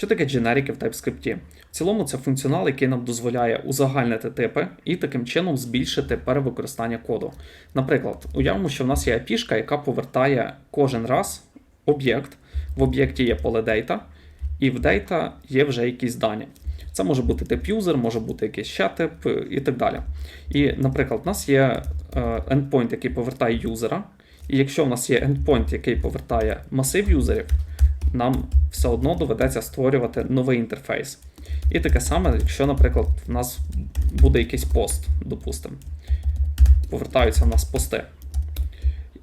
Що таке дженерики в TypeScript? В цілому це функціонал, який нам дозволяє узагальнити типи і таким чином збільшити перевикористання коду. Наприклад, уявимо, що в нас є API, яка повертає кожен раз об'єкт. В об'єкті є поле data, і в data є вже якісь дані. Це може бути тип user, може бути якийсь ще тип е, і так далі. І, наприклад, у нас є е, endpoint, який повертає юзера. І якщо в нас є endpoint, який повертає масив юзерів, нам все одно доведеться створювати новий інтерфейс. І таке саме, якщо, наприклад, в нас буде якийсь пост, допустимо, повертаються в нас пости.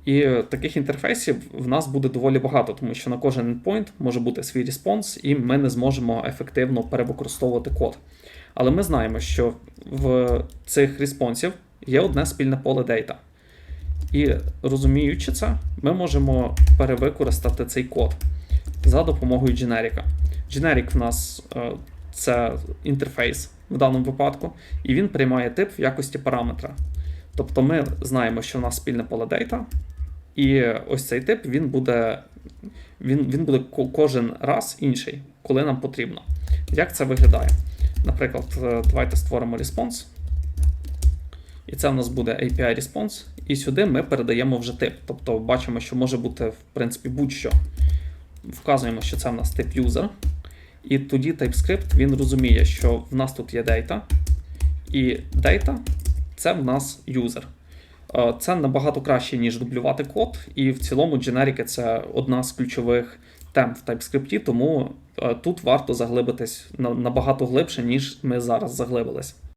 І таких інтерфейсів в нас буде доволі багато, тому що на кожен endpoint може бути свій респонс, і ми не зможемо ефективно перевикористовувати код. Але ми знаємо, що в цих респонсів є одне спільне поле data. І розуміючи це, ми можемо перевикористати цей код за допомогою дженеріка. Дженерік в нас е, це інтерфейс в даному випадку, і він приймає тип в якості параметра. Тобто ми знаємо, що в нас спільне поле data, і ось цей тип він буде, він, він буде кожен раз інший, коли нам потрібно. Як це виглядає? Наприклад, е, давайте створимо response. І це в нас буде API response. І сюди ми передаємо вже тип. Тобто бачимо, що може бути, в принципі, будь-що. Вказуємо, що це в нас тип user. І тоді TypeScript він розуміє, що в нас тут є data, і data це в нас user. Е, Це набагато краще, ніж дублювати код, і в цілому дженерики це одна з ключових тем в TypeScript, тому е, тут варто заглибитись набагато глибше, ніж ми зараз заглибились.